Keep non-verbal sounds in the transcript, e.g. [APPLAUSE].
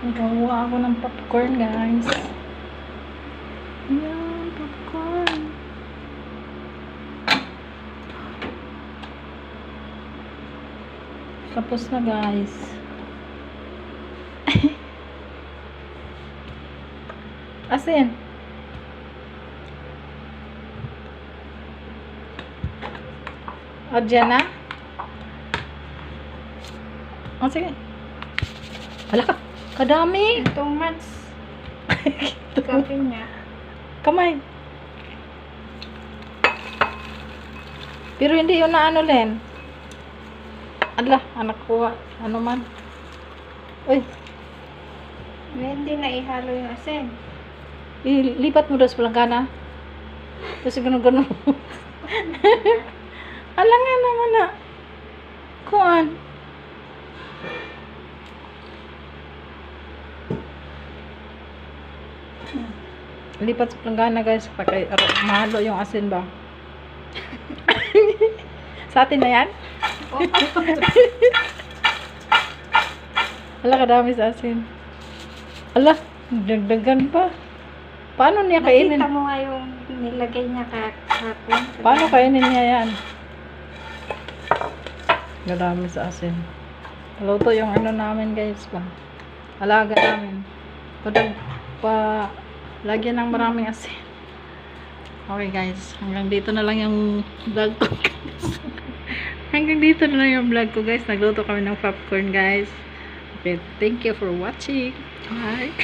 Nagawa ako ng popcorn, guys. Ayan, popcorn. Tapos na, guys. [LAUGHS] Asin. O, dyan na? O, sige. Wala. Kadami. Too much. Sabi niya. Kamay. Pero hindi yun na ano, Len. Ala, anak ko. Ano man. Uy, Hindi na ihalo yung asin. ilipat mo daw sa palanggana. Tapos ganun-ganun. [LAUGHS] Ala nga naman na. Kuan. Lipat sa palanggana guys. Ar- mahalo yung asin ba? [LAUGHS] sa atin na yan? [LAUGHS] Ala, kadami sa asin. Ala, dagdagan pa. Paano niya kainin? Nakita mo nga yung nilagay niya kahapon. Paano kainin niya yan? Gadami sa asin. Luto yung ano namin guys ba? Alaga namin. Padag pa lagyan ng maraming asin. Okay guys, hanggang dito na lang yung vlog ko [LAUGHS] hanggang dito na lang yung vlog ko guys. Nagluto kami ng popcorn guys. Okay, thank you for watching. Bye.